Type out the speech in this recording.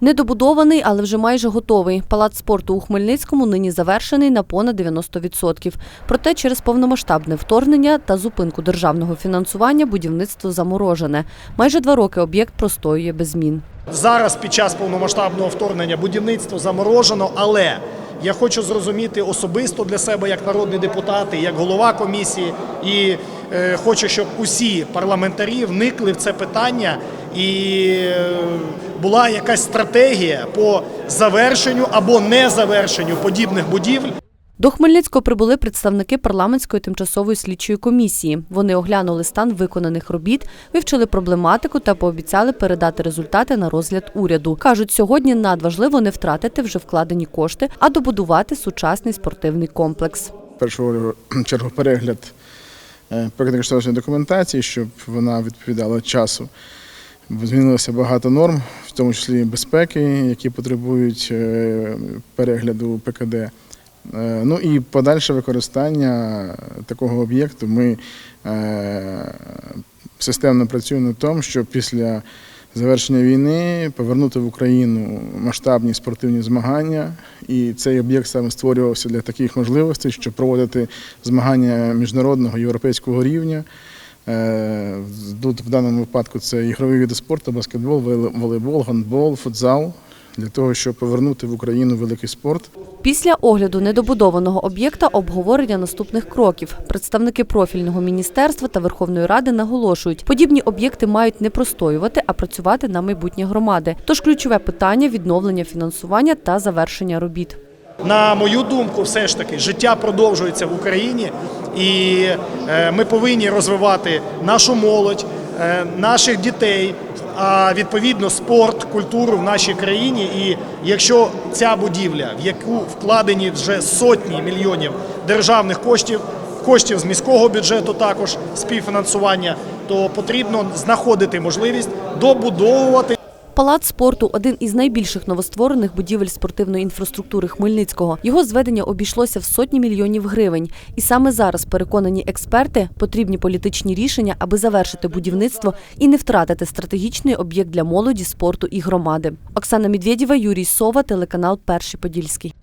Недобудований, але вже майже готовий. Палац спорту у Хмельницькому нині завершений на понад 90%. Проте через повномасштабне вторгнення та зупинку державного фінансування будівництво заморожене. Майже два роки об'єкт простоює без змін. Зараз під час повномасштабного вторгнення будівництво заморожено, але я хочу зрозуміти особисто для себе як народний депутат, і як голова комісії, і е, хочу, щоб усі парламентарі вникли в це питання і е, була якась стратегія по завершенню або не завершенню подібних будівель. До Хмельницького прибули представники парламентської тимчасової слідчої комісії. Вони оглянули стан виконаних робіт, вивчили проблематику та пообіцяли передати результати на розгляд уряду. кажуть, сьогодні надважливо не втратити вже вкладені кошти, а добудувати сучасний спортивний комплекс. В першу чергу перегляд е, проєктно-кошторисної документації, щоб вона відповідала часу. Змінилося багато норм, тому числі безпеки, які потребують е, перегляду ПКД. Е, Ну і подальше використання такого об'єкту. Ми е, системно працюємо над тому, щоб після завершення війни повернути в Україну масштабні спортивні змагання. І цей об'єкт саме створювався для таких можливостей, щоб проводити змагання міжнародного європейського рівня. Е, Тут в даному випадку це ігрові види спорту, баскетбол, воле- волейбол, гандбол, футзал, для того, щоб повернути в Україну великий спорт. Після огляду недобудованого об'єкта обговорення наступних кроків. Представники профільного міністерства та Верховної Ради наголошують, подібні об'єкти мають не простоювати, а працювати на майбутнє громади. Тож ключове питання відновлення фінансування та завершення робіт. На мою думку, все ж таки життя продовжується в Україні, і е, ми повинні розвивати нашу молодь, е, наших дітей, а відповідно спорт, культуру в нашій країні. І якщо ця будівля, в яку вкладені вже сотні мільйонів державних коштів, коштів з міського бюджету, також співфінансування, то потрібно знаходити можливість добудовувати. Палац спорту один із найбільших новостворених будівель спортивної інфраструктури Хмельницького. Його зведення обійшлося в сотні мільйонів гривень. І саме зараз переконані експерти потрібні політичні рішення, аби завершити будівництво і не втратити стратегічний об'єкт для молоді, спорту і громади. Оксана Медведєва, Юрій Сова, телеканал Перший Подільський.